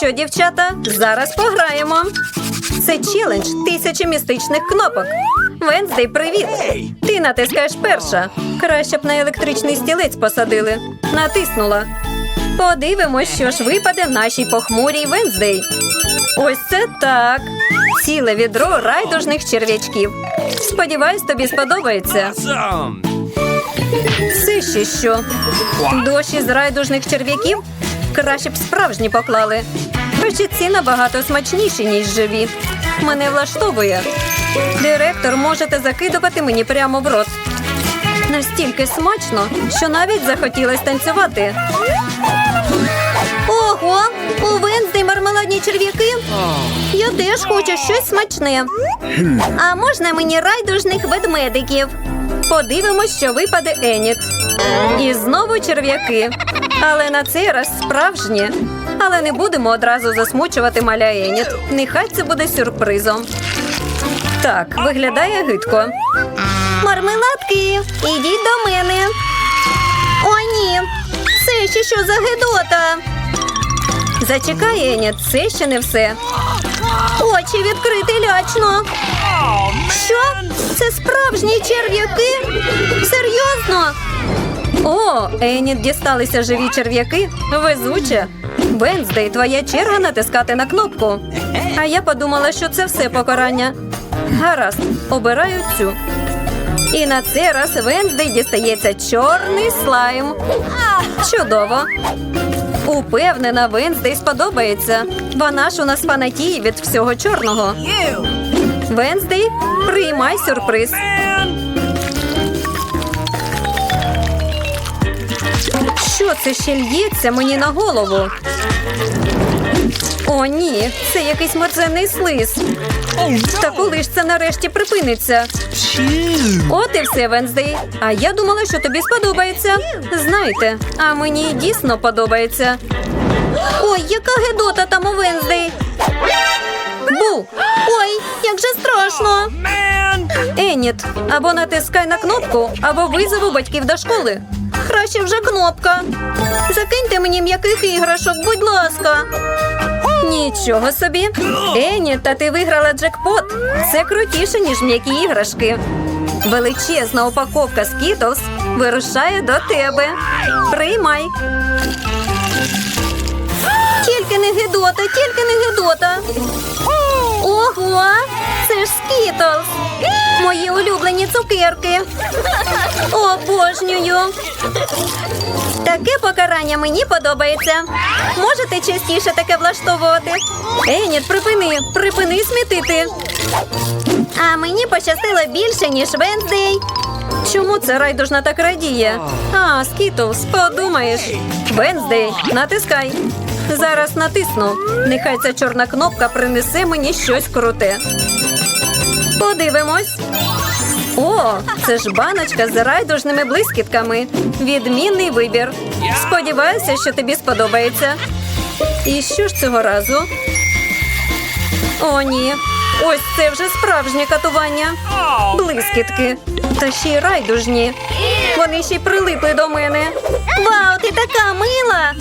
що, дівчата, зараз пограємо. Це челендж тисячі містичних кнопок. Венздей, привіт! Ти натискаєш перша. Краще б на електричний стілець посадили. Натиснула. Подивимось, що ж випаде нашій похмурій Венздей. Ось це так. Ціле відро райдужних черв'ячків. Сподіваюсь, тобі сподобається. Це ще що? Дощі з райдужних черв'яків? Краще б справжні поклали. Хоча ці набагато смачніші, ніж живі. Мене влаштовує. Директор, можете закидувати мені прямо в рот. Настільки смачно, що навіть захотілось танцювати. Ого, у Венздей мармеладні черв'яки. Я теж хочу щось смачне. А можна мені райдужних ведмедиків? Подивимось, що випаде Еніт. І знову черв'яки. Але на цей раз справжні. Але не будемо одразу засмучувати маля Еніт. Нехай це буде сюрпризом. Так, виглядає гидко. Мармеладки, ідіть до мене. О, ні. Це ще що за гидота? Зачекай, Еніт, це ще не все. Очі відкрити лячно. Що? Це справжні черв'яки? Серйозно? О, Еніт дісталися живі черв'яки. Везуче. Венздей, твоя черга натискати на кнопку. А я подумала, що це все покарання. Гаразд, обираю цю. І на цей раз Венздей дістається чорний слайм. Чудово. Упевнена, Венздей сподобається. Вона ж у нас фанатіє від всього чорного. Венздей, приймай сюрприз. Що це ще л'ється мені на голову? О, ні, це якийсь мерзенний слиз. Та коли ж це нарешті припиниться? От і все, Венздей. А я думала, що тобі сподобається. Знаєте, а мені дійсно подобається. Ой, яка гедота там у Венздей. Бу! Ой, як же страшно. Еніт, або натискай на кнопку, або визову батьків до школи. Краще вже кнопка. Закиньте мені м'яких іграшок, будь ласка. Нічого собі. Еніт, та ти виграла джекпот. Це крутіше, ніж м'які іграшки. Величезна упаковка Skittles вирушає до тебе. Приймай. Тільки не гидота, тільки не гидота. Ого, це ж Скітлз. Мої улюблені цукерки. Обожнюю. Таке покарання мені подобається. Можете частіше таке влаштовувати. Еніт, припини, припини смітити. А мені пощастило більше, ніж Венздей. Чому це райдужна так радіє? А, Скітлз, подумаєш. Венздей, натискай. Зараз натисну. Нехай ця чорна кнопка принесе мені щось круте. Подивимось. О, це ж баночка з райдужними блискітками. Відмінний вибір. Сподіваюся, що тобі сподобається. І що ж цього разу? О, ні. Ось це вже справжнє катування. Блискітки. Та ще й райдужні. Вони ще й прилипли до мене. Вау, ти така мила!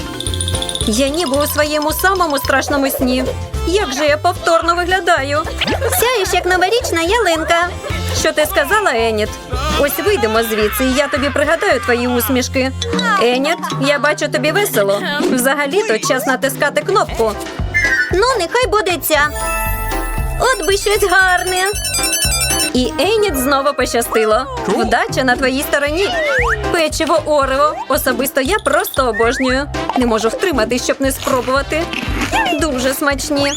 Я ніби у своєму самому страшному сні. Як же я повторно виглядаю? Сяєш, як новорічна ялинка. Що ти сказала, Еніт? Ось вийдемо звідси, і я тобі пригадаю твої усмішки. Еніт, я бачу тобі весело. Взагалі-то час натискати кнопку. Ну, нехай буде ця. От би щось гарне. І Еніт знову пощастило. Вдача на твоїй стороні. Печиво Орео. Особисто я просто обожнюю. Не можу втримати, щоб не спробувати. Дуже смачні.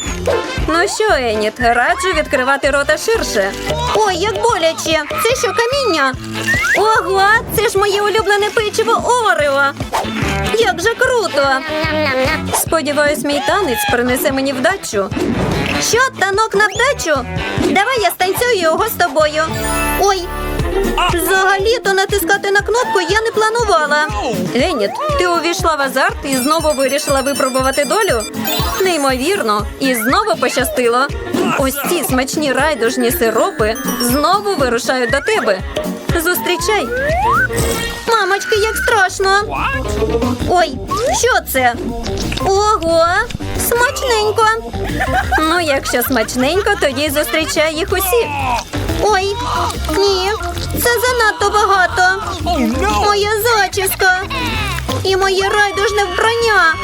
Ну що, Еніт, раджу відкривати рота ширше. Ой, як боляче! Це що каміння? Ого, це ж моє улюблене печиво Орео. Як же круто! Сподіваюсь, мій танець принесе мені вдачу. Що, танок на вдачу? Давай я станцюю його з тобою. Ой, взагалі-то натискати на кнопку я не планувала. Еніт, ти увійшла в азарт і знову вирішила випробувати долю? Неймовірно, і знову пощастило. Ось ці смачні райдужні сиропи знову вирушають до тебе. Зустрічай. Мамочки, як страшно. Ой, що це? Ого. Смачненько. Ну, якщо смачненько, тоді зустрічай їх усі. Ой, ні, це занадто багато. Моя зачіска і моє райдужне вбрання.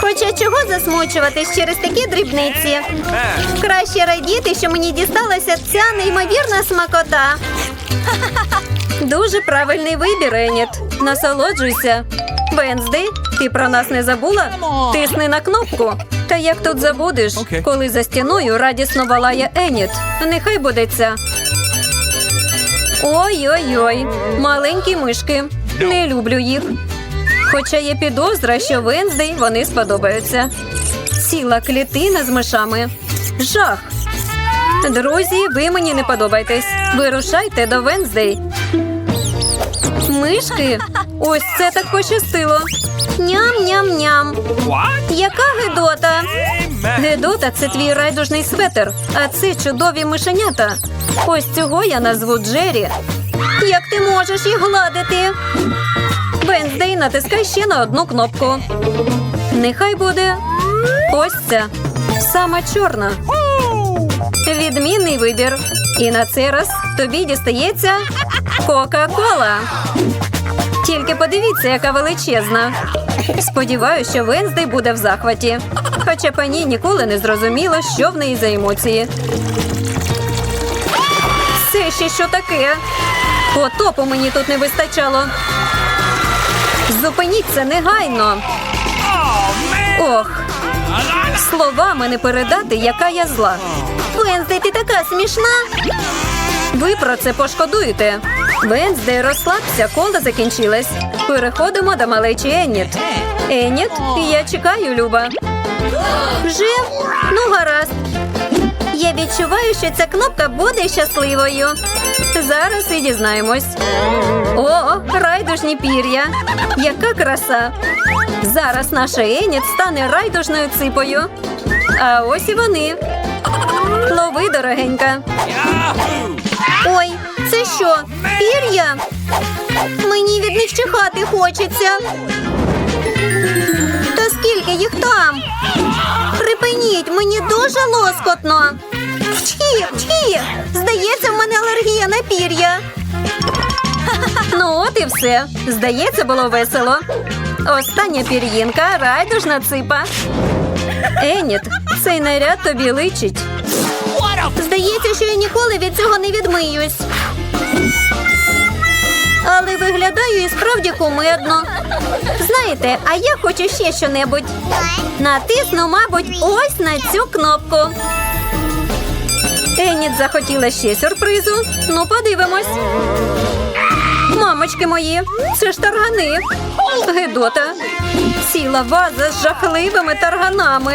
Хоча чого засмучуватись через такі дрібниці? Краще радіти, що мені дісталася ця неймовірна смакота. Дуже правильний вибір, Еніт. Насолоджуйся. Венздей, ти про нас не забула? Тисни на кнопку. Та як тут забудеш, коли за стіною радісно валає Еніт. Нехай буде ця. Ой-ой-ой, маленькі мишки. Не люблю їх. Хоча є підозра, що Венздей вони сподобаються. Ціла клітина з мишами. Жах. Друзі, ви мені не подобаєтесь. Вирушайте до Венздей. Мишки? Ось це так пощастило. Ням-ням-ням. Яка гидота? Amen. Гедота це твій райдужний светер, а це чудові мишенята. Ось цього я назву Джері. Як ти можеш їх гладити? Венздей, натискай ще на одну кнопку. Нехай буде ось ця. Сама чорна. Відмінний вибір. І на цей раз тобі дістається Кока-Кола. Тільки подивіться, яка величезна. Сподіваюся, що Венздей буде в захваті. Хоча пані ніколи не зрозуміла, що в неї за емоції. Це ще що таке? Потопу мені тут не вистачало. Зупиніться негайно. Ох, словами не передати, яка я зла. Венздей, ти така смішна. Ви про це пошкодуєте. Венздей, розслабся, кола закінчилась. Переходимо до малечі Еніт. Еніт, я чекаю, Люба. Вже? Ну, гаразд. Я відчуваю, що ця кнопка буде щасливою. Зараз і дізнаємось. О, райдужні пір'я. Яка краса! Зараз наша Еніт стане райдужною ципою. А ось і вони. Лови, дорогенька. Ой, це що? Пір'я? Мені від них чихати хочеться. Та скільки їх там? Припиніть, мені дуже лоскотно. Вчі, вчі! Здається, в мене алергія на пір'я. Ну, от і все. Здається, було весело. Остання пір'їнка райдужна ципа. Еніт, цей наряд тобі личить. Здається, що я ніколи від цього не відмиюсь. Але виглядаю і справді кумедно. Знаєте, а я хочу ще щонебудь. Натисну, мабуть, ось на цю кнопку. Еніт захотіла ще сюрпризу. Ну, подивимось. Мамочки мої, це ж таргани. Гедота. Ціла ваза з жахливими тарганами.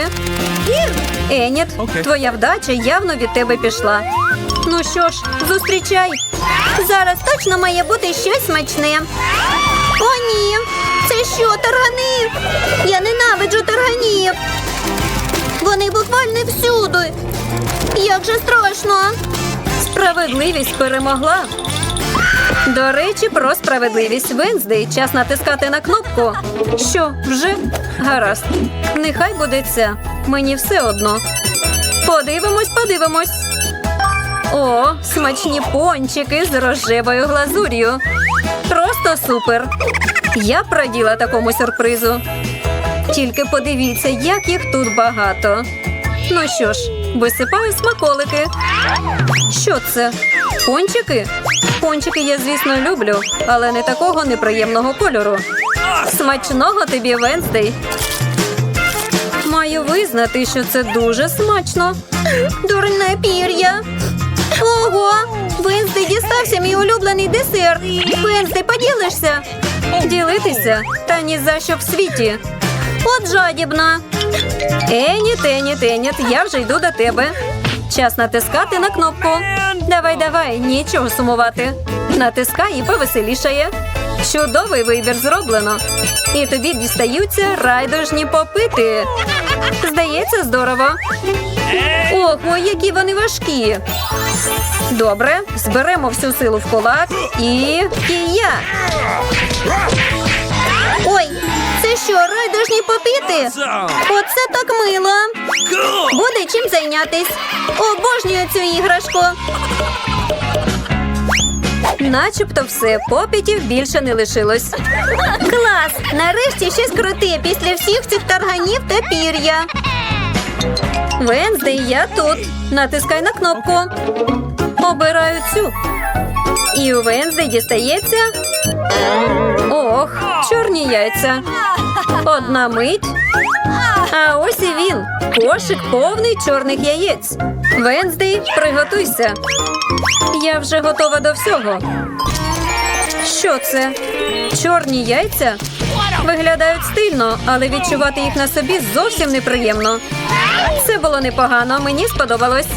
Еніт, твоя вдача явно від тебе пішла. Ну що ж, зустрічай. Зараз точно має бути щось смачне. О, ні. Це що, таргани? Я ненавиджу тарганів. Вони буквально всюди. Як же страшно. Справедливість перемогла. До речі, про справедливість Венздей. Час натискати на кнопку. Що, вже? Гаразд. Нехай буде ця. Мені все одно. Подивимось, подивимось. О, смачні пончики з рожевою глазур'ю. Просто супер. Я б раділа такому сюрпризу. Тільки подивіться, як їх тут багато. Ну що ж, висипаю смаколики. Що це? Пончики? Пончики я, звісно, люблю, але не такого неприємного кольору. Смачного тобі, Венздей. Маю визнати, що це дуже смачно. Дурне пір'я. Ого! Венсди дістався мій улюблений десерт. Венсди, поділишся? Ділитися? Та ні за що в світі. От жадібна. Еніт, Еніт, Еніт, я вже йду до тебе. Час натискати на кнопку. Давай, давай, нічого сумувати. Натискай і повеселішає. Чудовий вибір зроблено. І тобі дістаються райдужні попити. Здається, здорово. Ого, які вони важкі. Добре, зберемо всю силу в кулак і кія. Ой, це що, попіти. Awesome. Оце так мило. Буде чим зайнятись. Обожнюю цю іграшку. Начебто все, попітів більше не лишилось. Клас! Нарешті щось круте після всіх цих тарганів та пір'я. Венздей, я тут. Натискай на кнопку. Обираю цю. І у Венздей дістається. Ох, чорні яйця. Одна мить. А ось і він. Кошик повний чорних яєць. Венздей, приготуйся. Я вже готова до всього. Що це? Чорні яйця? Виглядають стильно, але відчувати їх на собі зовсім неприємно. Це було непогано, мені сподобалось.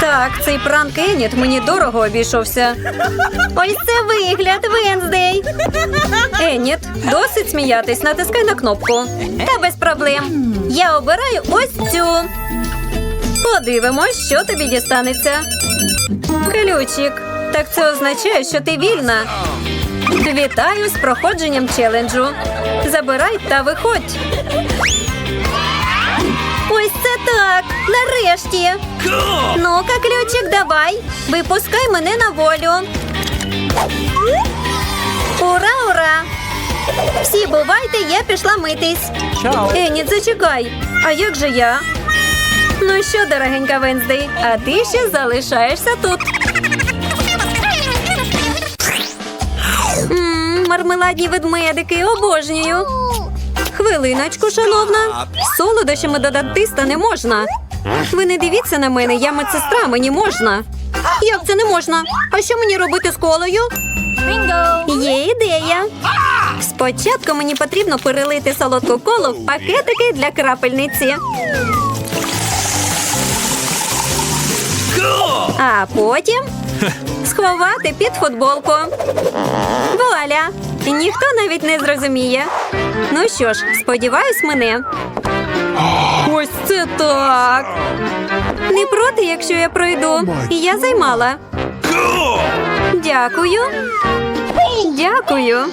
Так, цей пранк Еніт мені дорого обійшовся. Ось це вигляд, Венздей. Еніт, досить сміятись, натискай на кнопку. Та без проблем. Я обираю ось цю. Подивимось, що тобі дістанеться. Ключик. Так це означає, що ти вільна. Вітаю з проходженням челенджу. Забирай та виходь. Ось це так. Нарешті. Ну-ка, ключик, давай. Випускай мене на волю. Ура, ура! Всі бувайте, я пішла митись. Чао. Еніт, зачекай. А як же я? Ну що, дорогенька Венздей, а ти ще залишаєшся тут. Мм, мармеладні ведмедики, обожнюю. Хвилиночку, шановна. Солодощами до дантиста не можна. Ви не дивіться на мене, я медсестра, мені можна. Як це не можна? А що мені робити з колою? Є ідея. Спочатку мені потрібно перелити солодку колу в пакетики для крапельниці. А потім сховати під футболку. Вуаля! Ніхто навіть не зрозуміє. Ну що ж, сподіваюсь, мене. Ось це так. Не проти, якщо я пройду. Я займала. Дякую. Дякую.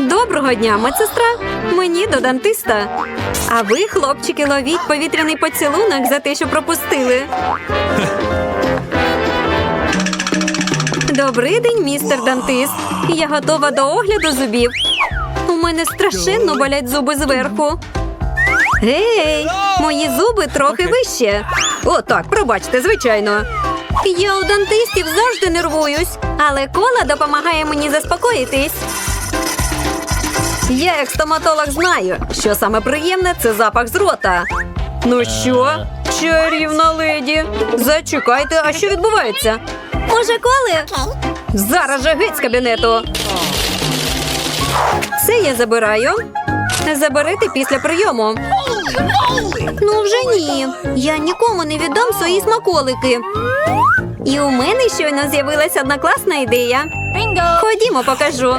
Доброго дня, медсестра. Мені до дантиста. А ви, хлопчики, ловіть повітряний поцілунок за те, що пропустили. Добрий день, містер дантист. Я готова до огляду зубів. У мене страшенно болять зуби зверху. Гей, мої зуби трохи вище. О, так, пробачте, звичайно. Я у дантистів завжди нервуюсь, але кола допомагає мені заспокоїтись. Я, як стоматолог, знаю, що саме приємне це запах з рота. Ну що, чарівна леді? Зачекайте, а що відбувається? Може, коли? Зараз же геть з кабінету. Це я забираю. Заберете після прийому. Ну вже ні. Я нікому не віддам свої смаколики. І у мене щойно з'явилася одна класна ідея. Ходімо, покажу.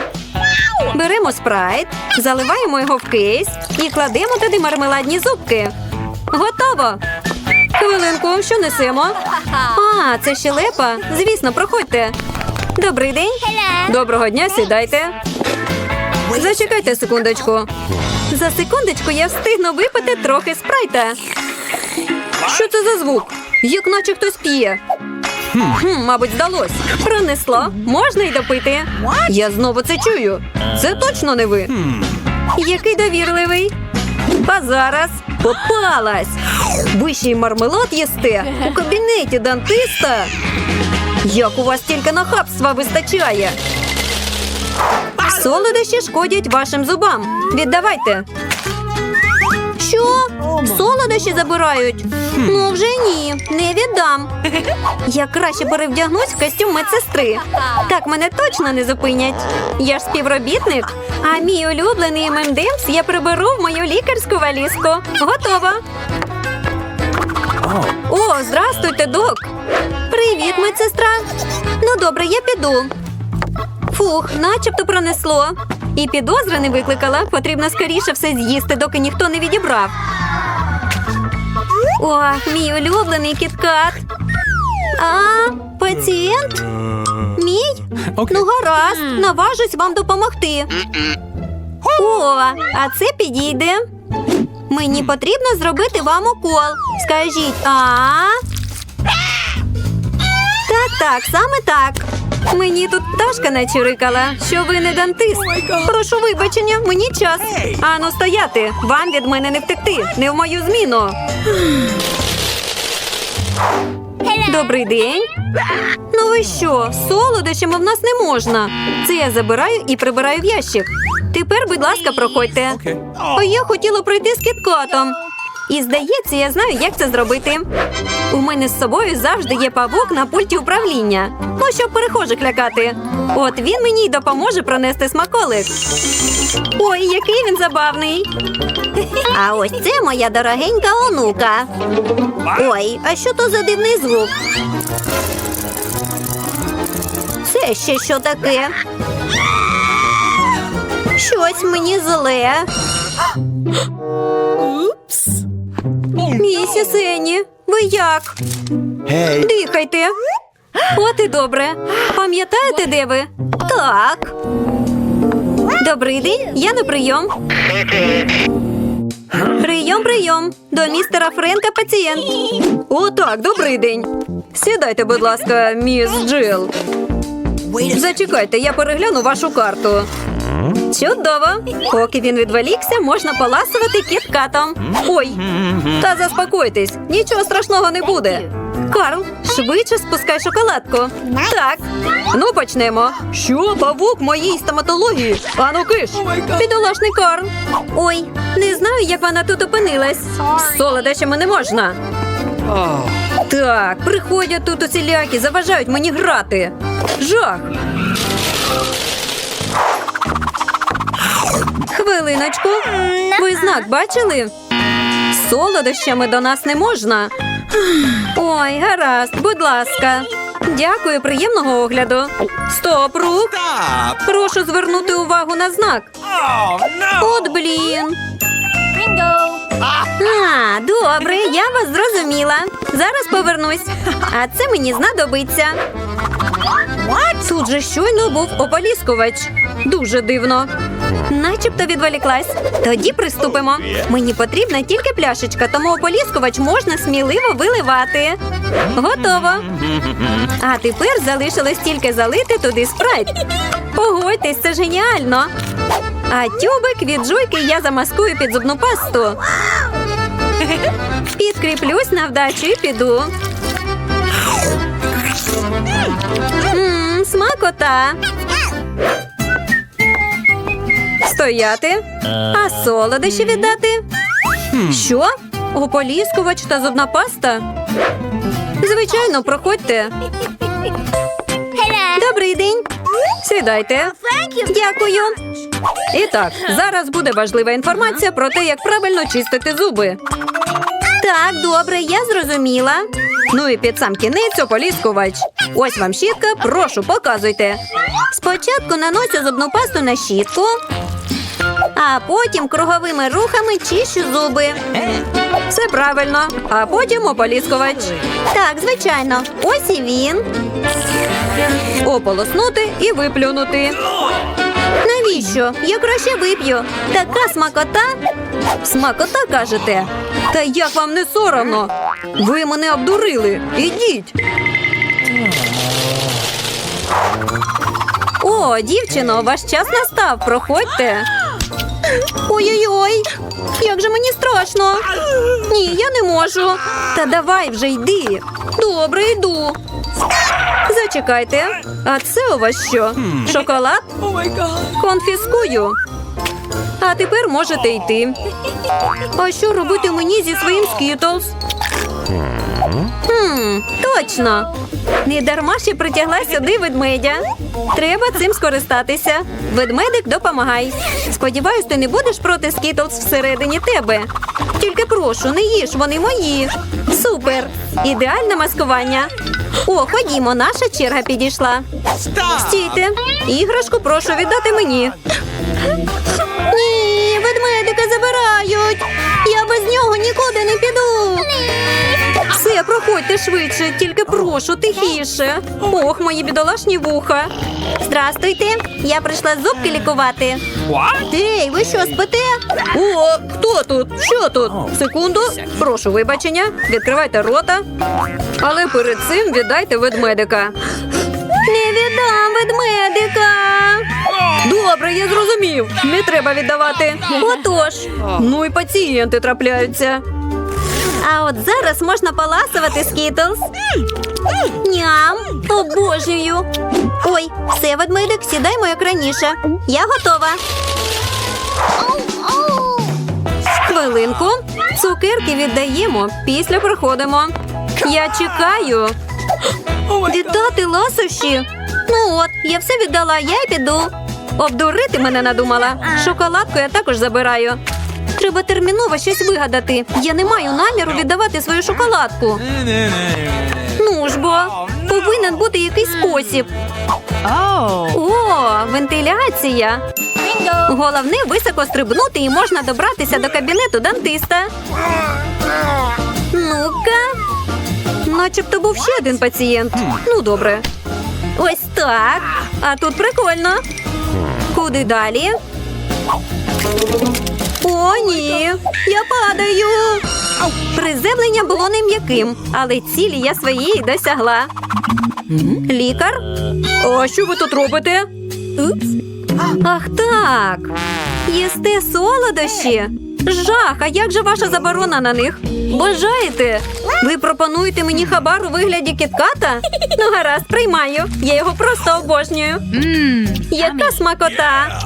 Беремо спрайт, заливаємо його в кейс і кладемо туди мармеладні зубки. Готово. Хвилинку, що несемо? А, це щелепа. Звісно, проходьте. Добрий день. Доброго дня, сідайте. Зачекайте секундочку. За секундочку я встигну випити трохи спрайта. Що це за звук? Як наче хтось п'є. Хм, мабуть, здалось. Пронесло. Можна й допити. Я знову це чую. Це точно не ви. Який довірливий. А зараз попалась. Ви ще й мармелад їсте у кабінеті дантиста. Як у вас тільки нахабства вистачає? Солодощі шкодять вашим зубам. Віддавайте. Що? Солодощі забирають? Ну вже ні, не віддам. Я краще перевдягнусь в костюм медсестри. Так мене точно не зупинять. Я ж співробітник, а мій улюблений ММДМС я приберу в мою лікарську валізку. Готова. О, здрастуйте, док. Привіт, медсестра. Ну добре, я піду. Фух, начебто пронесло. І підозри не викликала. Потрібно скоріше все з'їсти, доки ніхто не відібрав. О, мій улюблений кіткат. А, пацієнт? Мій? Ну, гаразд, наважусь вам допомогти. О, а це підійде. Мені потрібно зробити вам укол. Скажіть, а? Так, так, саме так. Мені тут пташка начирикала, що ви не дантист. Прошу вибачення, мені час. Ану, стояти. Вам від мене не втекти, не в мою зміну. Добрий день. Ну ви що, солодощами в нас не можна. Це я забираю і прибираю в ящик. Тепер, будь ласка, проходьте. А я хотіла пройти з кіткатом. І здається, я знаю, як це зробити. У мене з собою завжди є павук на пульті управління. Ну, щоб перехожих лякати. От він мені й допоможе пронести смаколик. Ой, який він забавний. А ось це моя дорогенька онука. Ой, а що то за дивний звук? Це ще що таке? Щось мені зле. Місіс Енні, ви як? Hey. Дихайте. От і добре. Пам'ятаєте, де ви? Так. Добрий день, я на прийом. Прийом, прийом. До містера Френка пацієнт. О, так, добрий день. Сідайте, будь ласка, міс Джил. Зачекайте, я перегляну вашу карту. Чудово. Поки він відволікся, можна поласувати кіткатом. Ой, та заспокойтесь, нічого страшного не буде. Карл, швидше спускай шоколадку. Так. Ну, почнемо. Що, павук моїй стоматології? Ану киш. Бідолашний Карл. Ой, не знаю, як вона тут опинилась. З солодощами не можна. Так, приходять тут усілякі, заважають мені грати. Жах. Хвилиночку. Ви знак бачили? Солодощами до нас не можна. Ой, гаразд, будь ласка. Дякую, приємного огляду. Стоп, рук. Прошу звернути увагу на знак. Oh. От блін. А, добре, я вас зрозуміла. Зараз повернусь. А це мені знадобиться. Тут же щойно був ополіскувач. Дуже дивно. Начебто відволіклась. Тоді приступимо. Мені потрібна тільки пляшечка, тому ополіскувач можна сміливо виливати. Готово. А тепер залишилось тільки залити туди спрайт. Погодьтесь, це геніально. А тюбик від жуйки я замаскую під зубну пасту. Підкріплюсь на вдачу і піду. Смакота. Стояти. А солодощі віддати? Що? Ополіскувач та зубна паста? Звичайно, проходьте. Добрий день. Сідайте. Дякую. І так, зараз буде важлива інформація про те, як правильно чистити зуби. Так, добре, я зрозуміла. Ну і під сам кінець ополіскувач. Ось вам щітка, прошу, показуйте. Спочатку наносю зубну пасту на щітку, а потім круговими рухами чищу зуби. Все правильно. А потім ополіскувач. Так, звичайно. Ось і він. Ополоснути і виплюнути. Навіщо? Я краще вип'ю. Така смакота. Смакота кажете? Та як вам не соромно? Ви мене обдурили. Ідіть. О, дівчино, ваш час настав. Проходьте. Ой-ой-ой, як же мені страшно. Ні, я не можу. Та давай вже йди. Добре, йду. Зачекайте. А це у вас що? Шоколад? Конфіскую. А тепер можете йти. А що робити мені зі своїм скітлз? Хм, точно. Не дарма ще притягла сюди ведмедя. Треба цим скористатися. Ведмедик, допомагай. Сподіваюсь, ти не будеш проти скітлз всередині тебе. Тільки прошу, не їж, вони мої. Супер! Ідеальне маскування. О, ходімо, наша черга підійшла. Стійте, іграшку прошу віддати мені. Ні, ведмедика забирають. Я без нього нікуди не піду. Все, проходьте швидше, тільки прошу, тихіше. Ох, мої бідолашні вуха. Здрастуйте, я прийшла зубки лікувати. Ей, ви що спите? О, хто тут? Що тут? Секунду. Прошу вибачення, відкривайте рота. Але перед цим віддайте ведмедика. Не віддам ведмедика. Добре, я зрозумів. Не треба віддавати. Отож. Ну і пацієнти трапляються. А от зараз можна поласувати скітлз. Ням, обожнюю. Ой, все, ведмедик, сідаємо як раніше. Я готова. Хвилинку. Цукерки віддаємо, після приходимо. Я чекаю. Віддати ласощі? Ну от, я все віддала, я й піду. Обдурити мене надумала. Шоколадку я також забираю. Треба терміново щось вигадати. Я не маю наміру віддавати свою шоколадку. Ну ж бо, повинен бути якийсь спосіб. О, вентиляція. Головне високо стрибнути і можна добратися до кабінету дантиста. Ну-ка. Начебто був ще один пацієнт. Ну, добре. Ось так. А тут прикольно. Куди далі? О, ні. Я падаю. Приземлення було не м'яким, але цілі я своєї досягла. Лікар? А що ви тут робите? Ах так. Їсте солодощі. Жах, а як же ваша заборона на них? Бажаєте? Ви пропонуєте мені хабар у вигляді кітката? Ну, гаразд, приймаю. Я його просто обожнюю. Яка смакота.